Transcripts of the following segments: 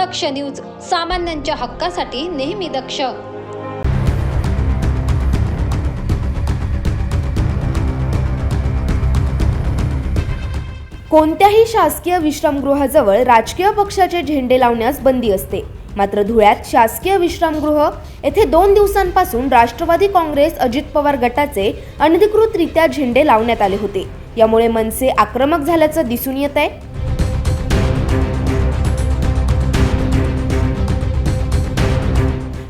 दक्ष news सामान्यांच्या हक्कासाठी नेहमी दक्ष. कोणत्याही शासकीय विश्रामगृहाजवळ राजकीय पक्षाचे झेंडे लावण्यास बंदी असते. मात्र धुळ्यात शासकीय विश्रामगृह येथे दोन दिवसांपासून राष्ट्रवादी काँग्रेस अजित पवार गटाचे अनधिकृतरित्या झेंडे लावण्यात आले होते. यामुळे मनसे आक्रमक झाल्याचं दिसून येत आहे.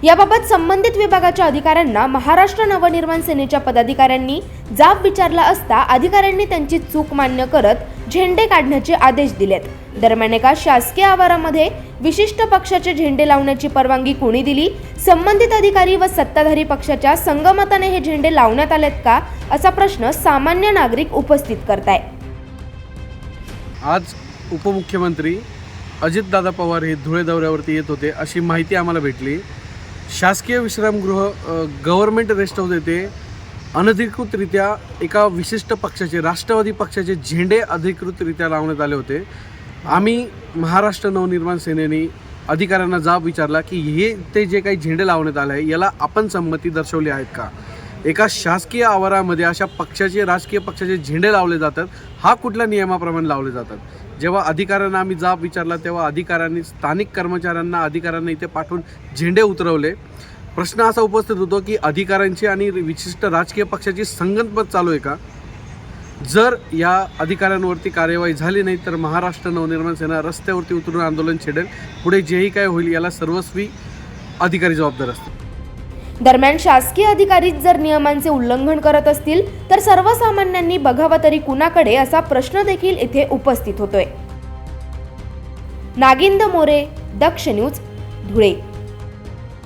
याबाबत संबंधित विभागाच्या अधिकाऱ्यांना महाराष्ट्र नवनिर्माण सेनेच्या पदाधिकाऱ्यांनी जाब विचारला असता अधिकाऱ्यांनी त्यांची चूक मान्य करत झेंडे काढण्याचे आदेश दिलेत. दरम्यान एका शासकीय आवारामध्ये विशिष्ट पक्षाचे झेंडे लावण्याची परवानगी कोणी दिली? संबंधित अधिकारी व सत्ताधारी पक्षाच्या संगमताने हे झेंडे लावण्यात आलेत का? असा प्रश्न सामान्य नागरिक उपस्थित करताय आज उपमुख्यमंत्री अजितदादा पवार हे धुळे दौऱ्यावरती येत होते अशी माहिती आम्हाला भेटली. शासकीय विश्रामगृह गव्हर्मेंट गव्हर्नमेंट रेस्ट हाऊस येथे अनधिकृतरित्या एका विशिष्ट पक्षाचे राष्ट्रवादी पक्षाचे झेंडे अधिकृतरित्या लावण्यात आले होते. आम्ही महाराष्ट्र नवनिर्माण सेनेने अधिकाऱ्यांना जाब विचारला की हे ते जे काही झेंडे लावण्यात आले आहे याला आपण संमती दर्शवली आहेत का? एका शासकीय आवारामध्ये अशा पक्षाचे राजकीय पक्षाचे झेंडे लावले जातात. हा कुठल्या नियमाप्रमाणे लावले जातात? जेव्हा अधिकाऱ्यांना आम्ही जाब विचारला तेव्हा अधिकाऱ्यांनी स्थानिक कर्मचाऱ्यांना अधिकाऱ्यांना इथे पाठवून झेंडे उतरवले. प्रश्न असा उपस्थित होतो की अधिकाऱ्यांची आणि विशिष्ट राजकीय पक्षाची संगनमत चालू आहे का? जर या अधिकाऱ्यांवरती कार्यवाही झाली नाही तर महाराष्ट्र नवनिर्माण सेना रस्त्यावरती उतरून आंदोलन छेडेल. पुढे जेही काय होईल याला सर्वस्वी अधिकारी जबाबदार असतील. दरम्यान शासकीय अधिकारी जर नियमांचे उल्लंघन करत असतील तर सर्वसामान्यांनी बघावं तरी कुणाकडे असा प्रश्न देखील इथे उपस्थित होतोय. नागिंद मोरे दक्ष न्यूज धुळे.